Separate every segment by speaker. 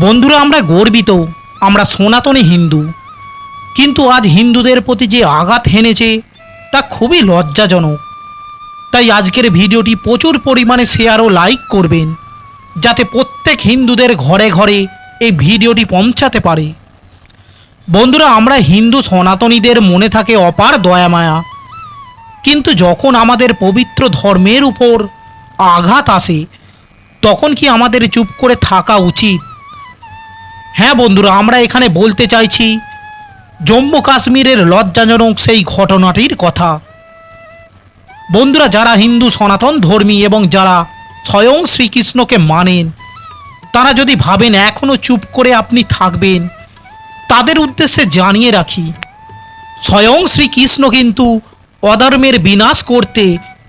Speaker 1: বন্ধুরা, আমরা গর্বিত, আমরা সনাতনী হিন্দু। কিন্তু আজ হিন্দুদের প্রতি যে আঘাত হেনেছে, তা খুবই লজ্জাজনক। তাই আজকের ভিডিওটি প্রচুর পরিমাণে শেয়ার ও লাইক করবেন, যাতে প্রত্যেক হিন্দুদের ঘরে ঘরে এই ভিডিওটি পৌঁছাতে পারে। বন্ধুরা, আমরা হিন্দু সনাতনীদের মনে থাকে অপার দয়ামায়া। কিন্তু যখন আমাদের পবিত্র ধর্মের উপর আঘাত আসে, তখন কি আমাদের চুপ করে থাকা উচিত? হ্যাঁ বন্ধুরা, আমরা এখানে বলতে চাইছি, জম্মু কাশ্মীরের লজ্জাজনক সেই ঘটনাটির কথা। বন্ধুরা, যারা হিন্দু সনাতন ধর্মী এবং যারা স্বয়ং শ্রীকৃষ্ণকে মানেন, তারা যদি ভাবেন এখনও চুপ করে আপনি থাকবেন, তাদের উদ্দেশ্যে জানিয়ে রাখি, স্বয়ং শ্রীকৃষ্ণ কিন্তু অধর্মের বিনাশ করতে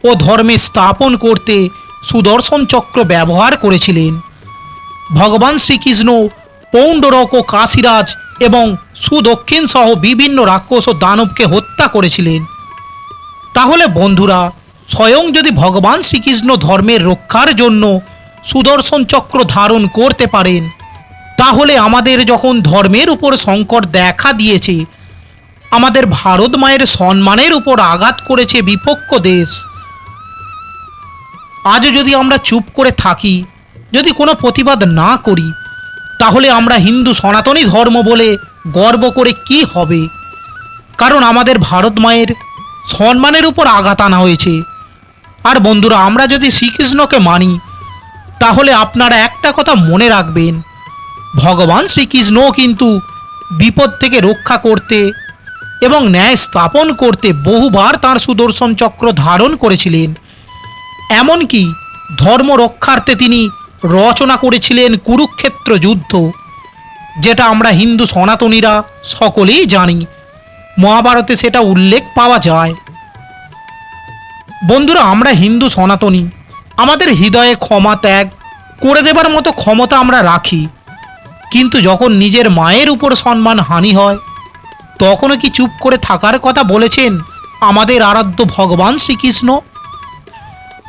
Speaker 1: ও ধর্মে স্থাপন করতে সুদর্শন চক্র ব্যবহার করেছিলেন। ভগবান শ্রীকৃষ্ণ পৌণ্ডরক ও কাশিরাজ এবং সুদক্ষিণ সহ বিভিন্ন রাক্ষস ও দানবকে হত্যা করেছিলেন। তাহলে বন্ধুরা, স্বয়ং যদি ভগবান শ্রীকৃষ্ণ ধর্মের রক্ষার জন্য সুদর্শন চক্র ধারণ করতে পারেন, তাহলে আমাদের যখন ধর্মের উপর সংকট দেখা দিয়েছে, আমাদের ভারত মায়ের সম্মানের উপর আঘাত করেছে বিপক্ষ দেশ। আজও যদি আমরা চুপ করে থাকি, যদি কোনো প্রতিবাদ না করি তাহলে আমরা হিন্দু সনাতনী ধর্ম বলে গর্ব করে কি হবে? কারণ আমাদের ভারত মায়ের সম্মানের উপর আঘাত আনা হয়েছে। আর বন্ধুরা, আমরা যদি শ্রীকৃষ্ণকে মানি, তাহলে আপনারা একটা কথা মনে রাখবেন। ভগবান শ্রীকৃষ্ণও কিন্তু বিপদ থেকে রক্ষা করতে এবং ন্যায় স্থাপন করতে বহুবার তার সুদর্শন চক্র ধারণ করেছিলেন। এমনকি ধর্ম রক্ষার্থে তিনি রচনা করেছিলেন কুরুক্ষেত্র যুদ্ধ, যেটা আমরা হিন্দু সনাতনীরা সকলেই জানি। মহাভারতে সেটা উল্লেখ পাওয়া যায়। বন্ধুরা, আমরা হিন্দু সনাতনী, আমাদের হৃদয়ে ক্ষমা ত্যাগ করে দেবার মতো ক্ষমতা আমরা রাখি। কিন্তু যখন নিজের মায়ের উপর সম্মান হানি হয়, তখনও কি চুপ করে থাকার কথা বলেছেন আমাদের আরাধ্য ভগবান শ্রীকৃষ্ণ?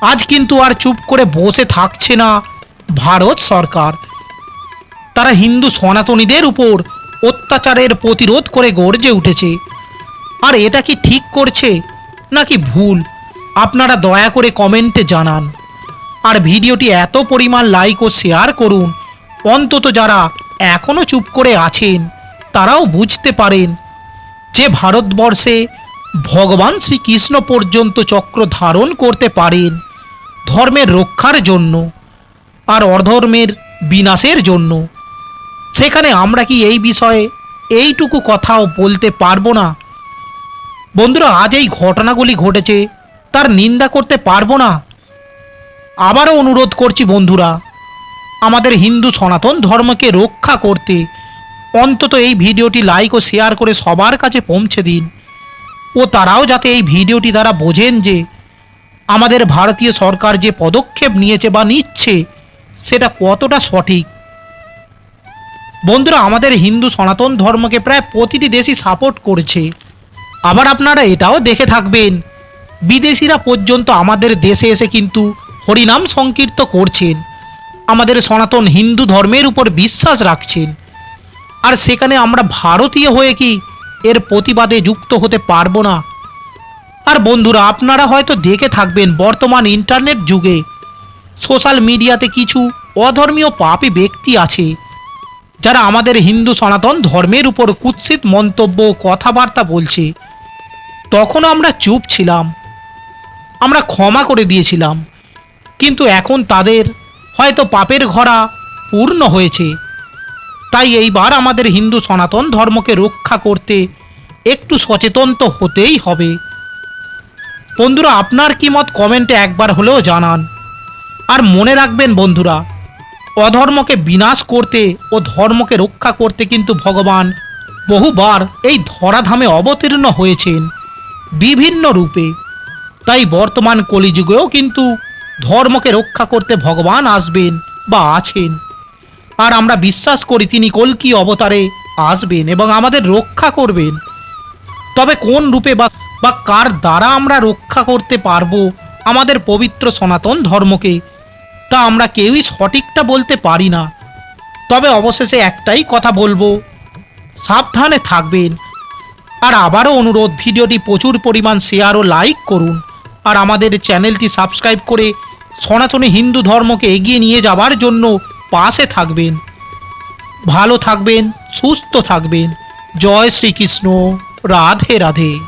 Speaker 1: আজ কিন্তু আর চুপ করে বসে থাকছে না ভারত সরকার। তারা হিন্দু সনাতনীদের উপর অত্যাচারের প্রতিরোধ করে গর্জে উঠেছে। আর এটা কি ঠিক করছে, নাকি ভুল? আপনারা দয়া করে কমেন্টে জানান। আর ভিডিওটি এত পরিমাণ লাইক ও শেয়ার করুন, অন্তত যারা এখনও চুপ করে আছেন, তারাও বুঝতে পারেন যে ভারতবর্ষে ভগবান শ্রীকৃষ্ণ পর্যন্ত চক্র ধারণ করতে পারেন ধর্মের রক্ষার জন্য। আর অধর্মের বিনাশের জন্য। সেখানে আমরা কি এই বিষয়ে এইটুকু কথাও বলতে পারব না? বন্ধুরা, আজ এই ঘটনাগুলি ঘটেছে, তার নিন্দা করতে পারব না। আবারও অনুরোধ করছি বন্ধুরা, আমাদের হিন্দু সনাতন ধর্মকে রক্ষা করতে অন্তত এই ভিডিওটি লাইক ও শেয়ার করে সবার কাছে পৌঁছে দিন। ও তারাও যাতে এই ভিডিওটি দ্বারা বোঝেন যে আমাদের ভারতীয় সরকার যে পদক্ষেপ নিয়েছে বা নিচ্ছে সেটা কতটা সঠিক? বন্ধুরা, আমাদের হিন্দু সনাতন ধর্মকে প্রায় প্রতিটি দেশই সাপোর্ট করেছে। আবার আপনারা এটাও দেখে থাকবেন, বিদেশিরা পর্যন্ত আমাদের দেশে এসে কিন্তু হরিনাম সংকীর্ত করছেন, আমাদের সনাতন হিন্দু ধর্মের উপর বিশ্বাস রাখছেন। আর সেখানে আমরা ভারতীয় হয়ে কি এর প্রতিবাদে যুক্ত হতে পারব না? আর বন্ধুরা, আপনারা হয়তো দেখে থাকবেন, বর্তমান ইন্টারনেট যুগে সোশ্যাল মিডিয়াতে কিছু অধর্মীয় পাপী ব্যক্তি আছে, যারা আমাদের হিন্দু সনাতন ধর্মের উপর কুৎসিত মন্তব্য কথাবার্তা বলছে। তখনও আমরা চুপ ছিলাম। আমরা ক্ষমা করে দিয়েছিলাম। কিন্তু এখন তাদের হয়তো পাপের ঘরা পূর্ণ হয়েছে। তাই এইবার আমাদের হিন্দু সনাতন ধর্মকে রক্ষা করতে একটু সচেতন তো হতেই হবে। বন্ধুরা, আপনার কি মত কমেন্টে একবার হলেও জানান। আর মনে রাখবেন বন্ধুরা, অধর্মকে বিনাশ করতে ও ধর্মকে রক্ষা করতে কিন্তু ভগবান বহুবার এই ধরাধামে অবতীর্ণ হয়েছেন বিভিন্ন রূপে। তাই বর্তমান কলিযুগেও কিন্তু ধর্মকে রক্ষা করতে ভগবান আসবেন বা আছেন। আর আমরা বিশ্বাস করি তিনি কলকি অবতারে আসবেন এবং আমাদের রক্ষা করবেন। তবে কোন রূপে বা বা কার দ্বারা আমরা রক্ষা করতে পারব আমাদের পবিত্র সনাতন ধর্মকে তা আমরা কেউই সঠিকটা বলতে পারি না। তবে অবশেষে একটাই কথা বলব, সাবধানে থাকবেন। আর আবারও অনুরোধ, ভিডিওটি প্রচুর পরিমাণ শেয়ার ও লাইক করুন। আর আমাদের চ্যানেলটি সাবস্ক্রাইব করে সনাতনী হিন্দু ধর্মকে এগিয়ে নিয়ে যাওয়ার জন্য পাশে থাকবেন। ভালো থাকবেন, সুস্থ থাকবেন। জয় শ্রীকৃষ্ণ। রাধে রাধে।